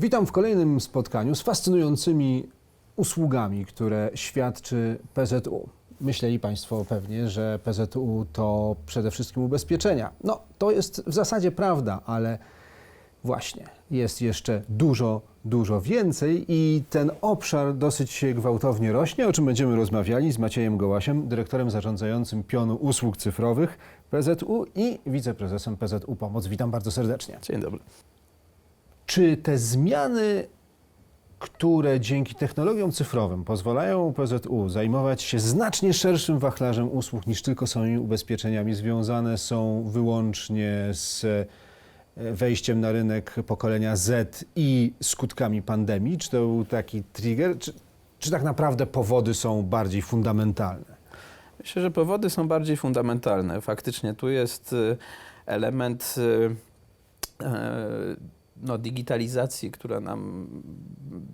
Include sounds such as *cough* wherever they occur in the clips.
Witam w kolejnym spotkaniu z fascynującymi usługami, które świadczy PZU. Myśleli Państwo pewnie, że PZU to przede wszystkim ubezpieczenia. No, to jest w zasadzie prawda, ale właśnie jest jeszcze dużo, dużo więcej i ten obszar dosyć gwałtownie rośnie, o czym będziemy rozmawiali z Maciejem Gołasiem, dyrektorem zarządzającym pionu usług cyfrowych PZU i wiceprezesem PZU Pomoc. Witam bardzo serdecznie. Dzień dobry. Czy te zmiany, które dzięki technologiom cyfrowym pozwalają PZU zajmować się znacznie szerszym wachlarzem usług niż tylko samymi ubezpieczeniami, związane są wyłącznie z e, wejściem na rynek pokolenia Z i skutkami pandemii? Czy to był taki trigger? Czy, czy tak naprawdę powody są bardziej fundamentalne? Myślę, że powody są bardziej fundamentalne. Faktycznie tu jest y, element y, e, no, digitalizacji, która nam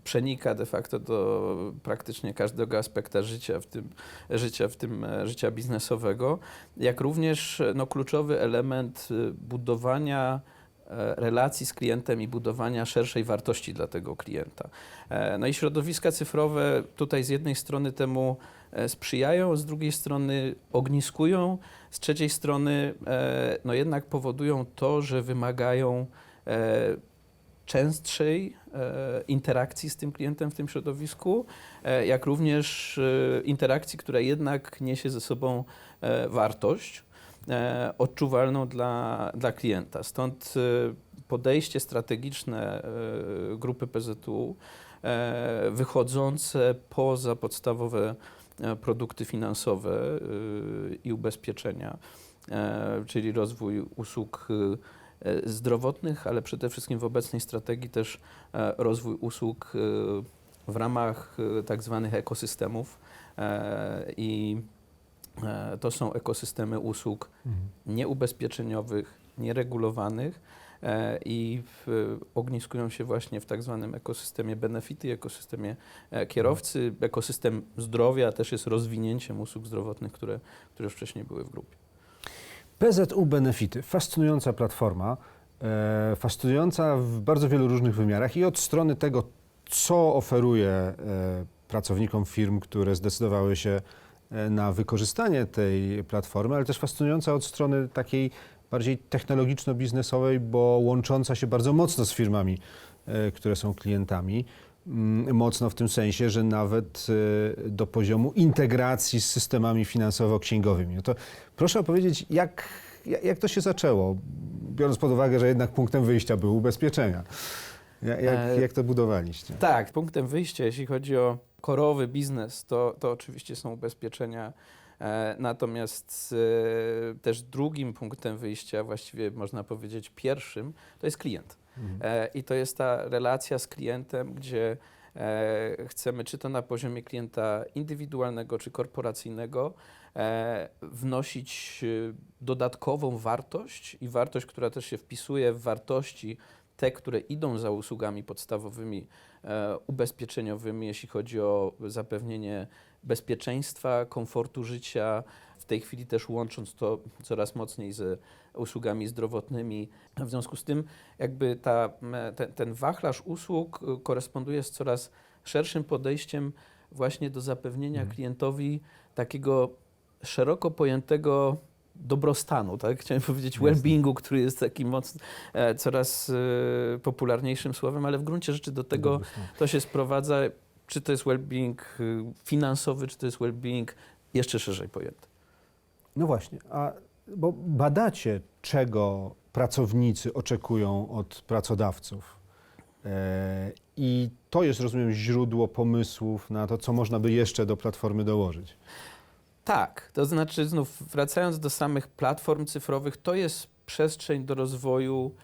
przenika de facto do praktycznie każdego aspektu życia, w tym, życia, w tym życia biznesowego, jak również no, kluczowy element y, budowania e, relacji z klientem i budowania szerszej wartości dla tego klienta. E, No i środowiska cyfrowe tutaj z jednej strony temu e, sprzyjają, z drugiej strony ogniskują, z trzeciej strony no jednak powodują to, że wymagają częstszej e, interakcji z tym klientem w tym środowisku, e, jak również e, interakcji, która jednak niesie ze sobą wartość odczuwalną dla, dla klienta. Stąd podejście strategiczne grupy PZU wychodzące poza podstawowe produkty finansowe i ubezpieczenia, czyli rozwój usług zdrowotnych, ale przede wszystkim w obecnej strategii też e, rozwój usług e, w ramach e, tak zwanych ekosystemów e, i e, to są ekosystemy usług nieubezpieczeniowych, nieregulowanych e, i ogniskują się właśnie w tak zwanym ekosystemie benefity, ekosystemie e, kierowcy. Ekosystem zdrowia też jest rozwinięciem usług zdrowotnych, które, które już wcześniej były w grupie. PZU Benefity, fascynująca platforma, e, fascynująca w bardzo wielu różnych wymiarach i od strony tego, co oferuje e, pracownikom firm, które zdecydowały się e, na wykorzystanie tej platformy, ale też fascynująca od strony takiej bardziej technologiczno-biznesowej, bo łącząca się bardzo mocno z firmami, które są klientami. Mm, Mocno w tym sensie, że nawet e, do poziomu integracji z systemami finansowo-księgowymi. No to proszę opowiedzieć, jak, jak to się zaczęło, biorąc pod uwagę, że jednak punktem wyjścia były ubezpieczenia. Jak, jak, E, jak to budowaliście? Tak, punktem wyjścia, jeśli chodzi o korowy biznes, to, to oczywiście są ubezpieczenia. E, natomiast e, też drugim punktem wyjścia, właściwie można powiedzieć pierwszym, to jest klient. Mhm. E, I to jest ta relacja z klientem, gdzie e, chcemy, czy to na poziomie klienta indywidualnego, czy korporacyjnego, e, wnosić dodatkową wartość i wartość, która też się wpisuje w wartości te, które idą za usługami podstawowymi e, ubezpieczeniowymi, jeśli chodzi o zapewnienie bezpieczeństwa, komfortu życia, tej chwili też łącząc to coraz mocniej z usługami zdrowotnymi. W związku z tym jakby ta, ten, ten wachlarz usług koresponduje z coraz szerszym podejściem właśnie do zapewnienia Mhm. klientowi takiego szeroko pojętego dobrostanu, tak? Chciałem powiedzieć well-beingu, który jest takim moc, e, coraz e, popularniejszym słowem, ale w gruncie rzeczy do tego to się sprowadza, czy to jest well-being y, finansowy, czy to jest well-being jeszcze szerzej pojęty. No właśnie, a bo badacie, czego pracownicy oczekują od pracodawców. E, I to jest, rozumiem, źródło pomysłów na to, co można by jeszcze do platformy dołożyć. Tak, to znaczy znów wracając do samych platform cyfrowych, to jest przestrzeń do rozwoju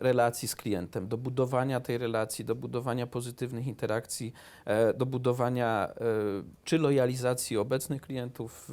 relacji z klientem, do budowania tej relacji, do budowania pozytywnych interakcji, e, do budowania e, czy lojalizacji obecnych klientów,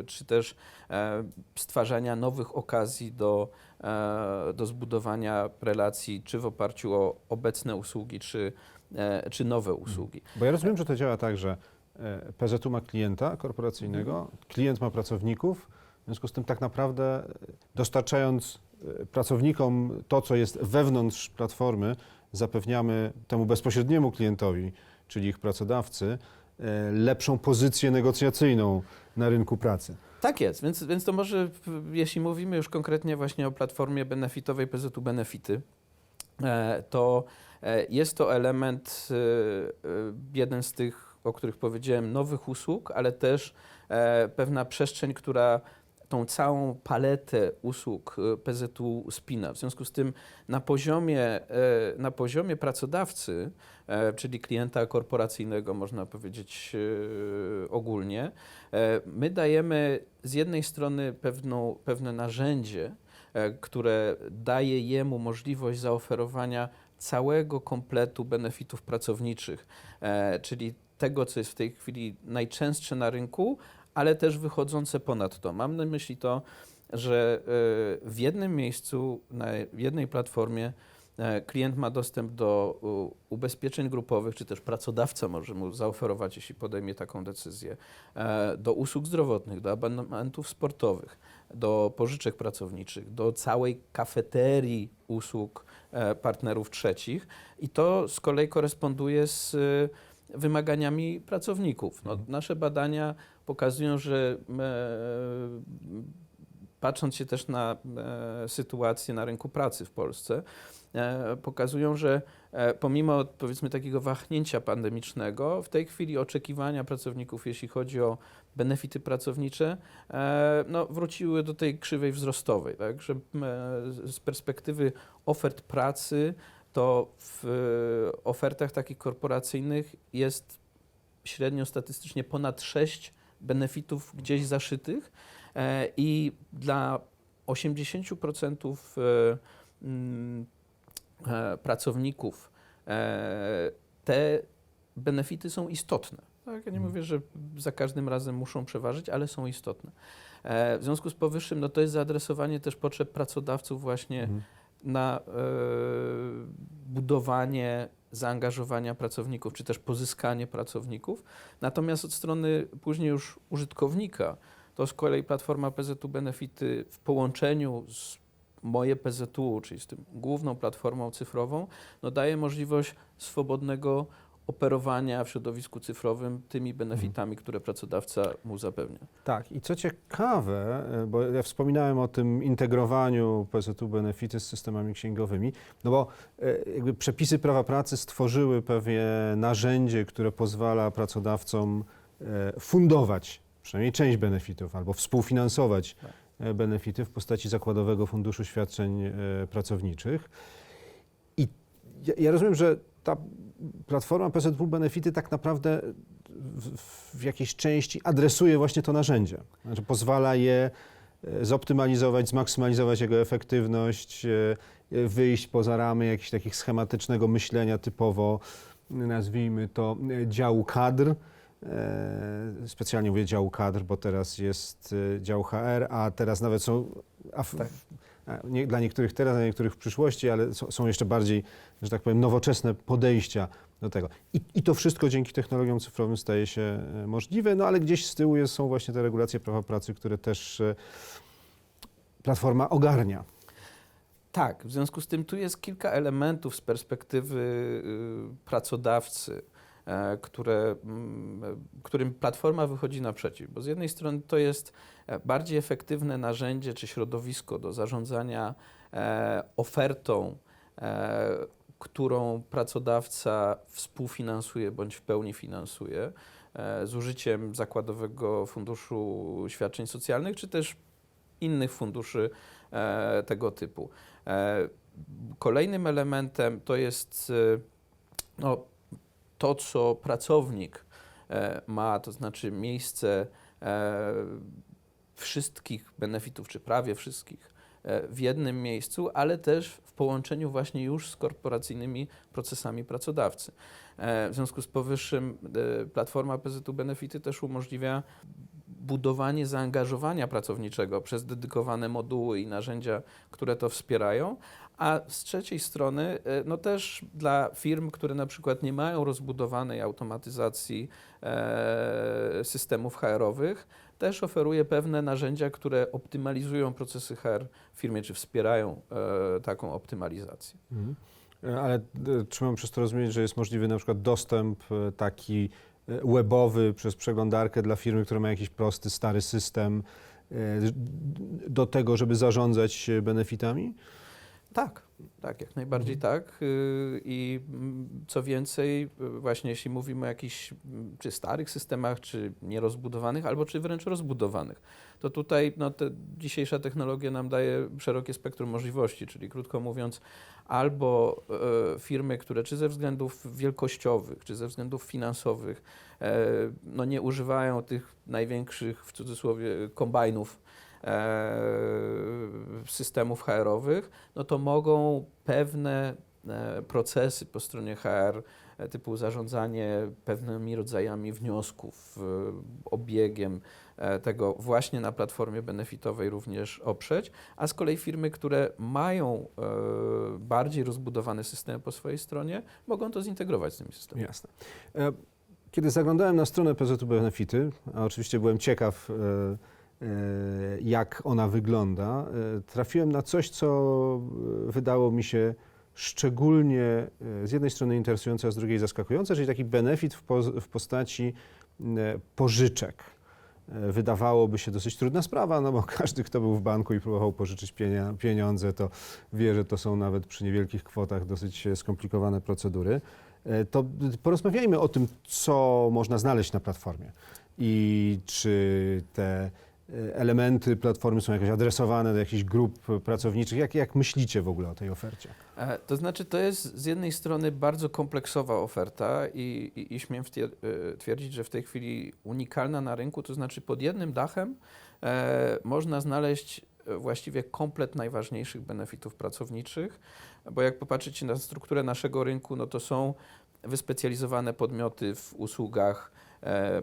e, czy też e, stwarzania nowych okazji do, e, do zbudowania relacji, czy w oparciu o obecne usługi, czy, e, czy nowe usługi. Bo ja rozumiem, że to działa tak, że e, PZU ma klienta korporacyjnego, klient ma pracowników, w związku z tym tak naprawdę e, dostarczając e, pracownikom to, co jest wewnątrz platformy, zapewniamy temu bezpośredniemu klientowi, czyli ich pracodawcy, e, lepszą pozycję negocjacyjną na rynku pracy. Tak jest, więc, więc to może, jeśli mówimy już konkretnie właśnie o platformie benefitowej PZU Benefity, to jest to element, jeden z tych, o których powiedziałem, nowych usług, ale też pewna przestrzeń, która tą całą paletę usług e, PZU spina. W związku z tym na poziomie, e, na poziomie pracodawcy, e, czyli klienta korporacyjnego, można powiedzieć ogólnie, my dajemy z jednej strony pewną, pewne narzędzie, które daje jemu możliwość zaoferowania całego kompletu benefitów pracowniczych, czyli tego, co jest w tej chwili najczęstsze na rynku, ale też wychodzące ponad to. Mam na myśli to, że e, w jednym miejscu, na jednej platformie e, klient ma dostęp do ubezpieczeń grupowych, czy też pracodawca może mu zaoferować, jeśli podejmie taką decyzję, e, do usług zdrowotnych, do abonamentów sportowych, do pożyczek pracowniczych, do całej kafeterii usług partnerów trzecich i to z kolei koresponduje z wymaganiami pracowników. No, nasze badania pokazują, że e, patrząc się też na e, sytuację na rynku pracy w Polsce, e, pokazują, że pomimo powiedzmy takiego wahnięcia pandemicznego, w tej chwili oczekiwania pracowników, jeśli chodzi o benefity pracownicze, no, wróciły do tej krzywej wzrostowej. Tak? Że, e, z perspektywy ofert pracy, to w ofertach takich korporacyjnych jest średnio statystycznie ponad 6 benefitów gdzieś zaszytych e, i dla 80% e, mm, e, pracowników te benefity są istotne. Tak, ja nie Mhm. mówię, że za każdym razem muszą przeważyć, ale są istotne. W związku z powyższym, no to jest zaadresowanie też potrzeb pracodawców właśnie Mhm. Na e, budowanie zaangażowania pracowników, czy też pozyskanie pracowników. Natomiast od strony później już użytkownika, to z kolei platforma PZU Benefity w połączeniu z moje PZU, czyli z tym główną platformą cyfrową, no daje możliwość swobodnego operowania w środowisku cyfrowym tymi benefitami, które pracodawca mu zapewnia. Tak, i co ciekawe, e, bo ja wspominałem o tym integrowaniu PZU Benefity z systemami księgowymi, no bo e, jakby przepisy prawa pracy stworzyły pewnie narzędzie, które pozwala pracodawcom e, fundować przynajmniej część benefitów albo współfinansować Tak. benefity w postaci zakładowego funduszu świadczeń pracowniczych. I ja rozumiem, że ta platforma PZU Benefity tak naprawdę w, w jakiejś części adresuje właśnie to narzędzie. Znaczy pozwala je e, zoptymalizować, zmaksymalizować jego efektywność, e, e, wyjść poza ramy jakiegoś takich schematycznego myślenia typowo, nazwijmy to, działu kadr. Specjalnie mówię działu kadr, bo teraz jest dział HR, a teraz nawet są, Tak. Nie, dla niektórych teraz, dla niektórych w przyszłości, ale są, jeszcze bardziej, że tak powiem, nowoczesne podejścia do tego. I, I to wszystko dzięki technologiom cyfrowym staje się e, możliwe, no ale gdzieś z tyłu jest, są właśnie te regulacje prawa pracy, które też e, platforma ogarnia. Tak, w związku z tym tu jest kilka elementów z perspektywy y, pracodawcy, które, mm, którym platforma wychodzi naprzeciw. Bo z jednej strony to jest e, bardziej efektywne narzędzie czy środowisko do zarządzania e, ofertą, e, którą pracodawca współfinansuje bądź w pełni finansuje e, z użyciem Zakładowego Funduszu Świadczeń Socjalnych czy też innych funduszy e, tego typu. E, Kolejnym elementem to jest e, no, to, co pracownik e, ma, to znaczy miejsce e, wszystkich benefitów, czy prawie wszystkich, e, w jednym miejscu, ale też w połączeniu właśnie już z korporacyjnymi procesami pracodawcy. W związku z powyższym platforma PZU Benefity też umożliwia budowanie zaangażowania pracowniczego przez dedykowane moduły i narzędzia, które to wspierają, a z trzeciej strony e, no też dla firm, które na przykład nie mają rozbudowanej automatyzacji e, systemów HR-owych, też oferuje pewne narzędzia, które optymalizują procesy HR w firmie, czy wspierają e, taką optymalizację. Mhm. Ale czy mam przez to rozumieć, że jest możliwy na przykład dostęp taki webowy przez przeglądarkę dla firmy, która ma jakiś prosty, stary system do tego, żeby zarządzać benefitami? Tak, tak, jak najbardziej tak. Y, I co więcej, właśnie jeśli mówimy o jakichś mm, czy starych systemach, czy nierozbudowanych, albo czy wręcz rozbudowanych, to tutaj no, te, dzisiejsza technologia nam daje szerokie spektrum możliwości, czyli krótko mówiąc, albo e, firmy, które czy ze względów wielkościowych, czy ze względów finansowych, e, no, nie używają tych największych, w cudzysłowie, kombajnów e, systemów HR-owych, no to mogą pewne e, procesy po stronie HR, e, typu zarządzanie pewnymi rodzajami wniosków, e, obiegiem tego właśnie na platformie benefitowej również oprzeć, a z kolei firmy, które mają bardziej rozbudowane systemy po swojej stronie, mogą to zintegrować z tymi systemami. Jasne. Kiedy zaglądałem na stronę PZU Benefity, a oczywiście byłem ciekaw, jak ona wygląda, e, trafiłem na coś, co e, wydało mi się szczególnie e, z jednej strony interesujące, a z drugiej zaskakujące, czyli taki benefit w, postaci pożyczek. E, Wydawałoby się dosyć trudna sprawa, no bo *laughs* każdy, kto był w banku i próbował pożyczyć pieniądze, to wie, że to są nawet przy niewielkich kwotach dosyć e, skomplikowane procedury. E, To porozmawiajmy o tym, co można znaleźć na platformie i czy te e, elementy platformy są jakoś adresowane do jakichś grup pracowniczych. Jak, jak myślicie w ogóle o tej ofercie? E, To znaczy, to jest z jednej strony bardzo kompleksowa oferta i, i, i śmiem e, twierdzić, że w tej chwili unikalna na rynku, to znaczy pod jednym dachem e, można znaleźć e, właściwie komplet najważniejszych benefitów pracowniczych, bo jak popatrzycie na strukturę naszego rynku, no to są wyspecjalizowane podmioty w usługach e,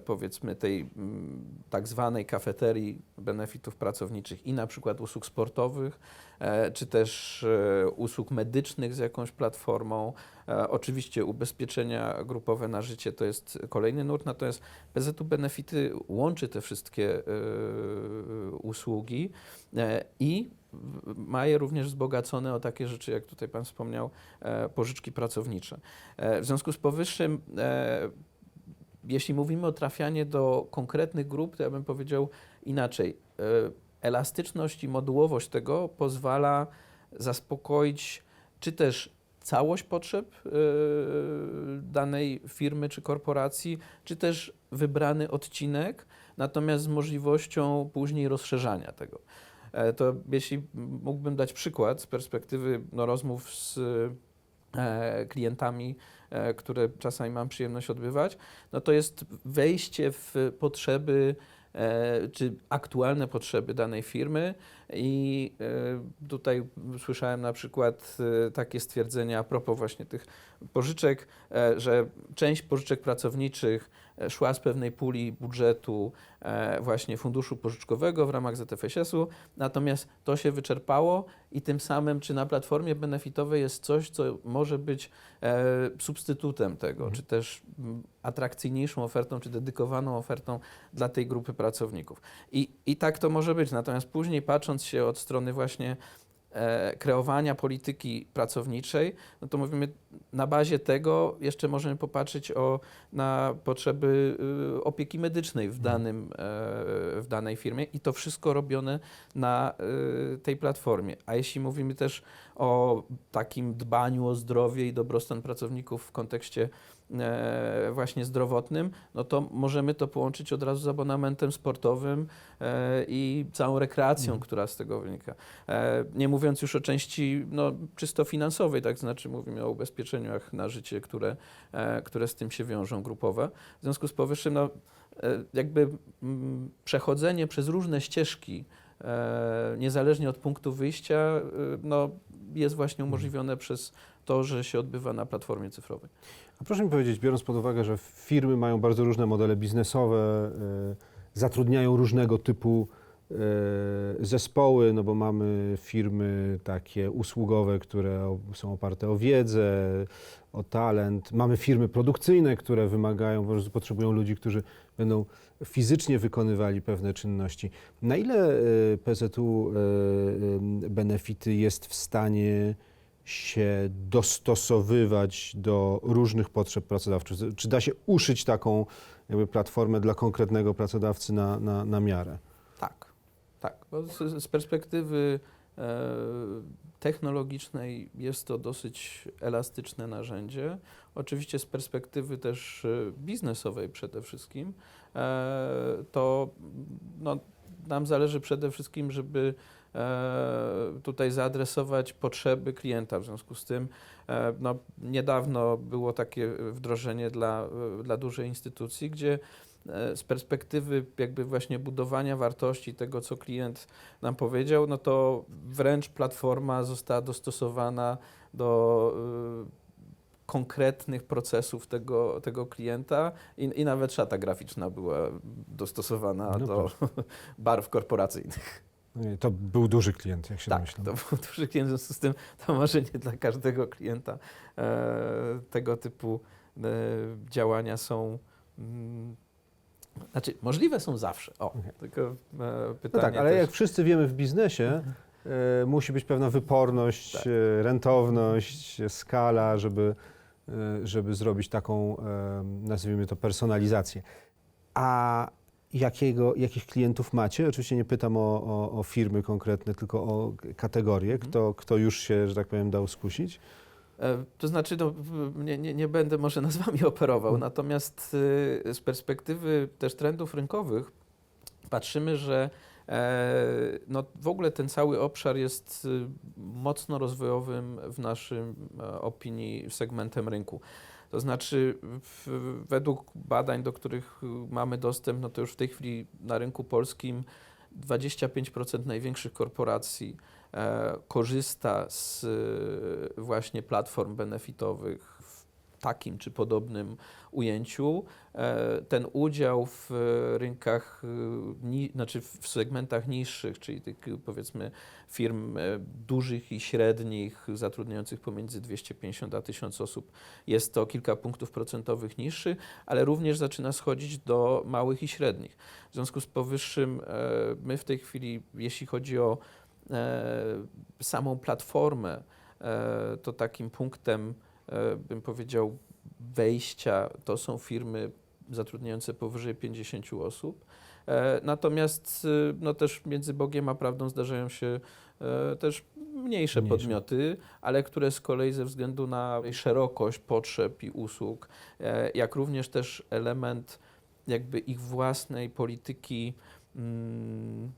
powiedzmy tej mm, tak zwanej kafeterii benefitów pracowniczych i na przykład usług sportowych, e, czy też e, usług medycznych z jakąś platformą. E, Oczywiście ubezpieczenia grupowe na życie to jest kolejny nurt, natomiast PZU Benefity łączy te wszystkie e, usługi e, i ma je również wzbogacone o takie rzeczy, jak tutaj Pan wspomniał, e, pożyczki pracownicze. E, W związku z powyższym, e, jeśli mówimy o trafianie do konkretnych grup, to ja bym powiedział inaczej. E, Elastyczność i modułowość tego pozwala zaspokoić czy też całość potrzeb e, danej firmy czy korporacji, czy też wybrany odcinek, natomiast z możliwością później rozszerzania tego. E, To jeśli mógłbym dać przykład z perspektywy no, rozmów z klientami, które czasami mam przyjemność odbywać, no to jest wejście w potrzeby e, czy aktualne potrzeby danej firmy i e, tutaj słyszałem na przykład e, takie stwierdzenia a propos właśnie tych pożyczek, e, że część pożyczek pracowniczych szła z pewnej puli budżetu właśnie funduszu pożyczkowego w ramach ZFSS-u, natomiast to się wyczerpało i tym samym czy na platformie benefitowej jest coś, co może być substytutem tego, Mhm. czy też atrakcyjniejszą ofertą, czy dedykowaną ofertą dla tej grupy pracowników. I, I tak to może być. Natomiast później patrząc się od strony właśnie e, kreowania polityki pracowniczej, no to mówimy, na bazie tego jeszcze możemy popatrzeć o, na potrzeby y, opieki medycznej w, Mhm. danym, e, w danej firmie i to wszystko robione na y, tej platformie. A jeśli mówimy też o takim dbaniu o zdrowie i dobrostan pracowników w kontekście e, właśnie zdrowotnym, no to możemy to połączyć od razu z abonamentem sportowym e, i całą rekreacją, Mhm. która z tego wynika. E, nie mówiąc już o części no, czysto finansowej, tak znaczy mówimy o ubezpieczeniach na życie, które, które z tym się wiążą grupowe. W związku z powyższym, no, jakby mm, przechodzenie przez różne ścieżki, niezależnie od punktu wyjścia, no, jest właśnie umożliwione przez to, że się odbywa na platformie cyfrowej. A proszę mi powiedzieć, biorąc pod uwagę, że firmy mają bardzo różne modele biznesowe, e, zatrudniają różnego typu e, zespoły, no bo mamy firmy takie usługowe, które są oparte o wiedzę, o talent. Mamy firmy produkcyjne, które wymagają, po prostu potrzebują ludzi, którzy będą fizycznie wykonywali pewne czynności. Na ile e, PZU e, e, Benefity jest w stanie się dostosowywać do różnych potrzeb pracodawców? Czy da się uszyć taką jakby platformę dla konkretnego pracodawcy na, na, na miarę? Tak, tak. Z, z perspektywy technologicznej jest to dosyć elastyczne narzędzie. Oczywiście z perspektywy też e, biznesowej przede wszystkim, e, to no, nam zależy przede wszystkim, żeby e, tutaj zaadresować potrzeby klienta. W związku z tym no, niedawno było takie wdrożenie dla, dla dużej instytucji, gdzie z perspektywy jakby właśnie budowania wartości tego, co klient nam powiedział, no to wręcz platforma została dostosowana do konkretnych procesów tego, tego klienta i, i nawet szata graficzna była dostosowana No do *laughs* barw korporacyjnych. To był duży klient, jak się Tak, domyślam. to był *laughs* duży klient, w związku z tym to może nie dla każdego klienta e, tego typu e, działania są. Mm, znaczy, możliwe są zawsze. O, Okej. tylko e, No pytanie. tak, ale też, jak wszyscy wiemy w biznesie, e, musi być pewna wyporność, Tak. e, rentowność, e, skala, żeby, żeby zrobić taką, nazwijmy to, personalizację. A jakiego, jakich klientów macie? Oczywiście nie pytam o, o, o firmy konkretne, tylko o kategorie. Mhm. Kto, kto już się, że tak powiem, dał skusić? E, To znaczy, no, nie, nie, nie będę może nazwami operował, Mhm. natomiast y, z perspektywy też trendów rynkowych patrzymy, że no, w ogóle ten cały obszar jest y, mocno rozwojowym w naszym e, opinii segmentem rynku. To znaczy, według badań, do których y, mamy dostęp, no to już w tej chwili na rynku polskim 25% największych korporacji e, korzysta z e, właśnie platform benefitowych takim czy podobnym ujęciu. E, Ten udział w rynkach, e, znaczy w segmentach niższych, czyli tych powiedzmy firm e, dużych i średnich, zatrudniających pomiędzy 250 a 1000 osób, jest to kilka punktów procentowych niższy, ale również zaczyna schodzić do małych i średnich. W związku z powyższym my w tej chwili, jeśli chodzi o samą platformę, to takim punktem, bym powiedział, wejścia to są firmy zatrudniające powyżej 50 osób. E, Natomiast e, no też między Bogiem a prawdą zdarzają się e, też mniejsze Mniejsze. podmioty, ale które z kolei ze względu na szerokość potrzeb i usług, e, jak również też element jakby ich własnej polityki mm,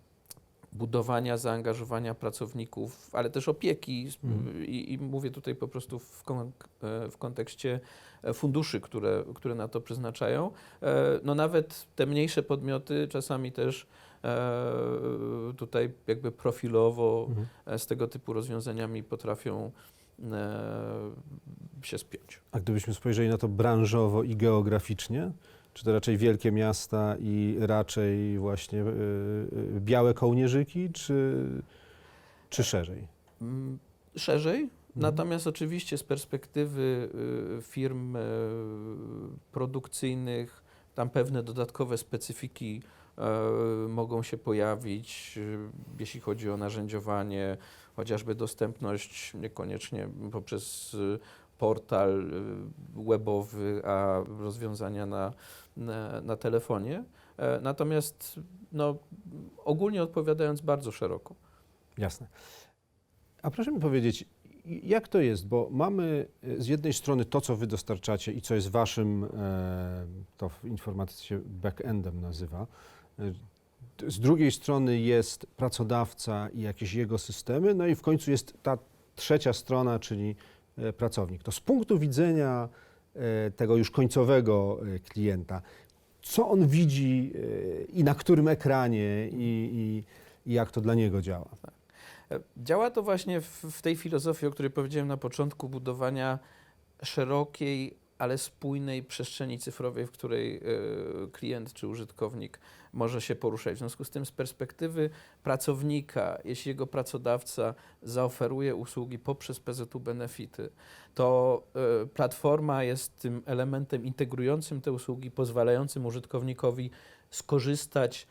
budowania zaangażowania pracowników, ale też opieki Mhm. i, i mówię tutaj po prostu w, kon, e, w kontekście e, funduszy, które, które na to przeznaczają. E, No nawet te mniejsze podmioty czasami też tutaj jakby profilowo e, z tego typu rozwiązaniami potrafią się spiąć. A gdybyśmy spojrzeli na to branżowo i geograficznie, czy to raczej wielkie miasta i raczej właśnie y, y, białe kołnierzyki, czy, czy szerzej? Mm, Szerzej, natomiast oczywiście z perspektywy y, firm produkcyjnych, tam pewne dodatkowe specyfiki mogą się pojawić, jeśli chodzi o narzędziowanie, chociażby dostępność niekoniecznie poprzez portal y, webowy, a rozwiązania na, na, na telefonie. E, Natomiast no, ogólnie odpowiadając bardzo szeroko. Jasne. A proszę mi powiedzieć, jak to jest, bo mamy e, z jednej strony to, co wy dostarczacie i co jest waszym, e, to w informatyce się backendem nazywa. E, Z drugiej strony jest pracodawca i jakieś jego systemy, no i w końcu jest ta trzecia strona, czyli pracownik. To z punktu widzenia e, tego już końcowego e, klienta, co on widzi e, i na którym ekranie i, i, i jak to dla niego działa? E, Działa to właśnie w, w tej filozofii, o której powiedziałem na początku, budowania szerokiej, ale spójnej przestrzeni cyfrowej, w której e, klient czy użytkownik może się poruszać. W związku z tym, z perspektywy pracownika, jeśli jego pracodawca zaoferuje usługi poprzez PZU Benefity, to e, platforma jest tym elementem integrującym te usługi, pozwalającym użytkownikowi skorzystać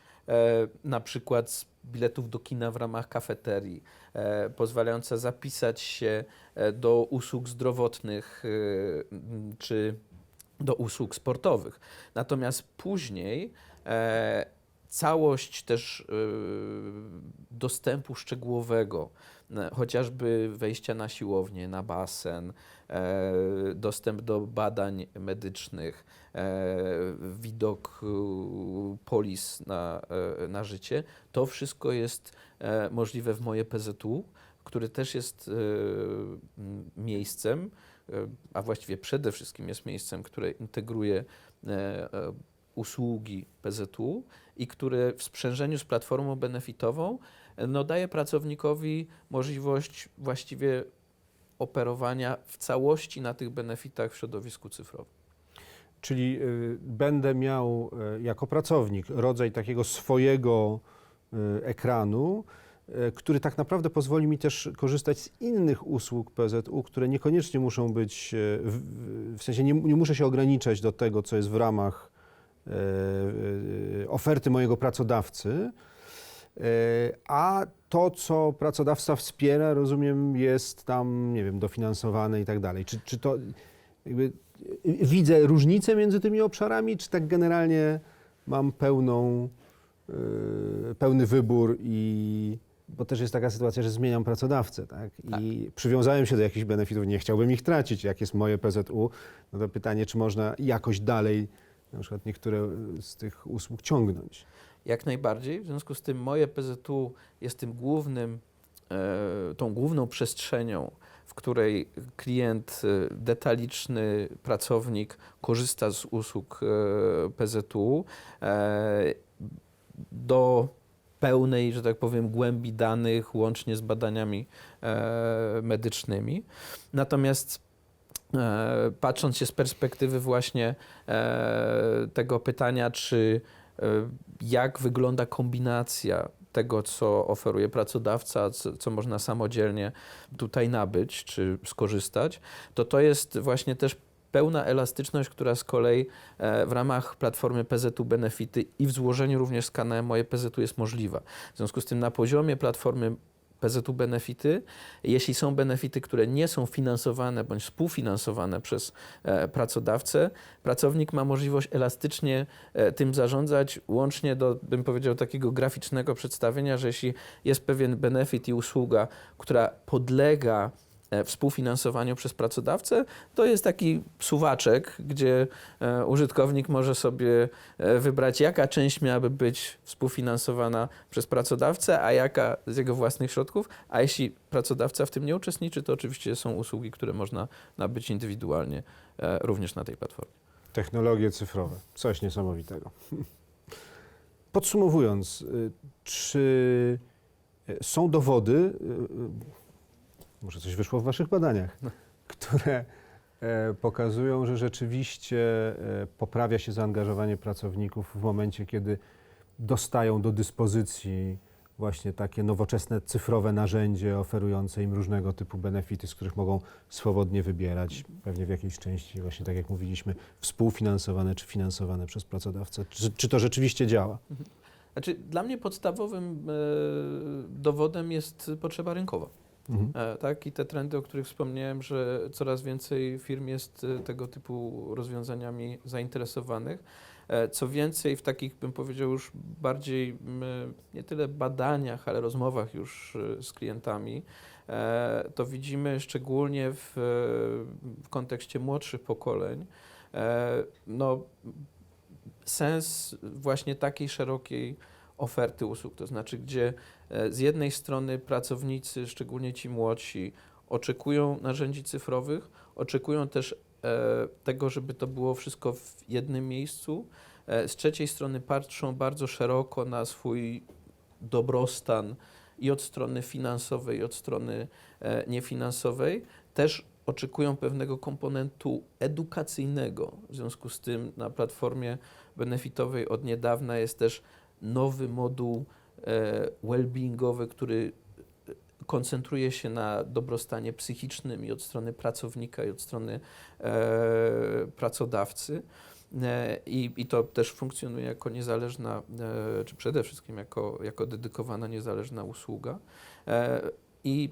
na przykład z biletów do kina w ramach kafeterii, e, pozwalająca zapisać się e, do usług zdrowotnych e, czy do usług sportowych. Natomiast później e, całość też e, dostępu szczegółowego, e, chociażby wejścia na siłownię, na basen, e, dostęp do badań medycznych, e, widok e, polis na, na życie, to wszystko jest możliwe w moje PZU, który też jest miejscem, a właściwie przede wszystkim jest miejscem, które integruje usługi PZU i które w sprzężeniu z platformą benefitową e, no, daje pracownikowi możliwość właściwie operowania w całości na tych benefitach w środowisku cyfrowym. Czyli y, będę miał y, jako pracownik rodzaj takiego swojego y, ekranu, y, który tak naprawdę pozwoli mi też korzystać z innych usług PZU, które niekoniecznie muszą być, w, w- sensie nie, nie muszę się ograniczać do tego, co jest w ramach oferty mojego pracodawcy, y, a to, co pracodawca wspiera, rozumiem, jest tam, nie wiem, dofinansowane i tak dalej. Czy, czy to jakby widzę różnicę między tymi obszarami, czy tak generalnie mam pełną, pełny wybór i bo też jest taka sytuacja, że zmieniam pracodawcę, tak? I przywiązałem się do jakichś benefitów, nie chciałbym ich tracić. Jak jest moje PZU, no to pytanie, czy można jakoś dalej na przykład niektóre z tych usług ciągnąć. Jak najbardziej. W związku z tym moje PZU jest tym głównym, e, tą główną przestrzenią, w której klient e, detaliczny, pracownik korzysta z usług e, PZU do pełnej, że tak powiem, głębi danych, łącznie z badaniami medycznymi. Natomiast patrząc się z perspektywy właśnie e, tego pytania, czy e, jak wygląda kombinacja tego, co oferuje pracodawca, co, co można samodzielnie tutaj nabyć czy skorzystać, to to jest właśnie też pełna elastyczność, która z kolei e, w ramach platformy PZU Benefity i w złożeniu również z kanałem Moje PZU jest możliwa. W związku z tym na poziomie platformy PZU Benefity, jeśli są benefity, które nie są finansowane bądź współfinansowane przez e, pracodawcę, pracownik ma możliwość elastycznie e, tym zarządzać, łącznie do, bym powiedział, takiego graficznego przedstawienia, że jeśli jest pewien benefit i usługa, która podlega współfinansowaniu przez pracodawcę, to jest taki suwaczek, gdzie e, użytkownik może sobie e, wybrać, jaka część miałaby być współfinansowana przez pracodawcę, a jaka z jego własnych środków. A jeśli pracodawca w tym nie uczestniczy, to oczywiście są usługi, które można nabyć indywidualnie e, również na tej platformie. Technologie cyfrowe. Coś niesamowitego. Podsumowując, y, czy y, są dowody, y, może coś wyszło w Waszych badaniach, które e, pokazują, że rzeczywiście e, poprawia się zaangażowanie pracowników w momencie, kiedy dostają do dyspozycji właśnie takie nowoczesne cyfrowe narzędzie oferujące im różnego typu benefity, z których mogą swobodnie wybierać, pewnie w jakiejś części, właśnie tak jak mówiliśmy, współfinansowane czy finansowane przez pracodawcę. Czy, czy to rzeczywiście działa? Znaczy, dla mnie podstawowym e, dowodem jest potrzeba rynkowa. Mhm. E, tak? I te trendy, o których wspomniałem, że coraz więcej firm jest e, tego typu rozwiązaniami zainteresowanych. E, Co więcej, w takich, bym powiedział, już bardziej nie tyle badaniach, ale rozmowach już z klientami, to widzimy szczególnie w, w kontekście młodszych pokoleń, no, sens właśnie takiej szerokiej oferty usług, to znaczy gdzie e, z jednej strony pracownicy, szczególnie ci młodsi, oczekują narzędzi cyfrowych, oczekują też e, tego, żeby to było wszystko w jednym miejscu. E, z trzeciej strony patrzą bardzo szeroko na swój dobrostan i od strony finansowej, i od strony niefinansowej. Też oczekują pewnego komponentu edukacyjnego. W związku z tym na platformie benefitowej od niedawna jest też nowy moduł e, well-beingowy, który e, koncentruje się na dobrostanie psychicznym i od strony pracownika, i od strony e, pracodawcy. I, I to też funkcjonuje jako niezależna, czy przede wszystkim jako, jako dedykowana niezależna usługa. I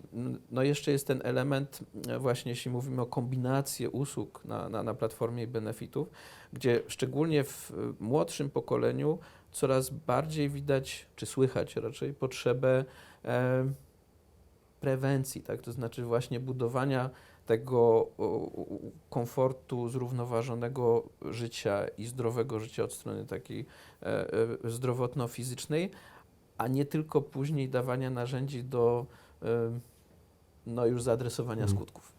no jeszcze jest ten element, właśnie jeśli mówimy o kombinacji usług na, na, na platformie benefitów, gdzie szczególnie w młodszym pokoleniu coraz bardziej widać, czy słychać raczej potrzebę e, prewencji, tak? to znaczy właśnie budowania tego o, komfortu, zrównoważonego życia i zdrowego życia od strony takiej e, e, zdrowotno-fizycznej, a nie tylko później dawania narzędzi do e, no już zaadresowania Mhm. skutków.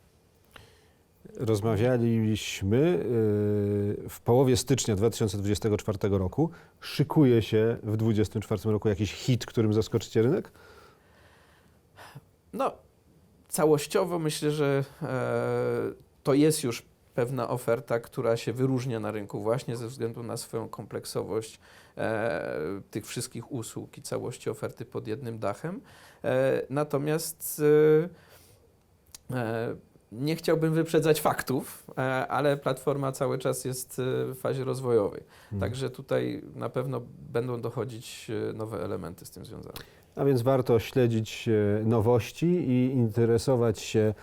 Rozmawialiśmy yy, w połowie stycznia 2024 roku. Szykuje się w 2024 roku jakiś hit, którym zaskoczycie rynek? No, całościowo myślę, że e, to jest już pewna oferta, która się wyróżnia na rynku właśnie ze względu na swoją kompleksowość e, tych wszystkich usług i całości oferty pod jednym dachem. E, natomiast e, e, nie chciałbym wyprzedzać faktów, e, ale platforma cały czas jest e, w fazie rozwojowej. Hmm. Także tutaj na pewno będą dochodzić e, nowe elementy z tym związane. A więc warto śledzić nowości i interesować się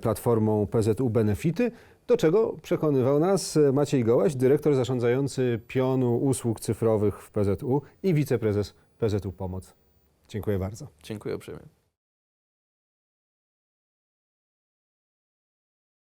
platformą PZU Benefity, do czego przekonywał nas Maciej Gołaś, dyrektor zarządzający pionu usług cyfrowych w PZU i wiceprezes PZU Pomoc. Dziękuję bardzo. Dziękuję uprzejmie.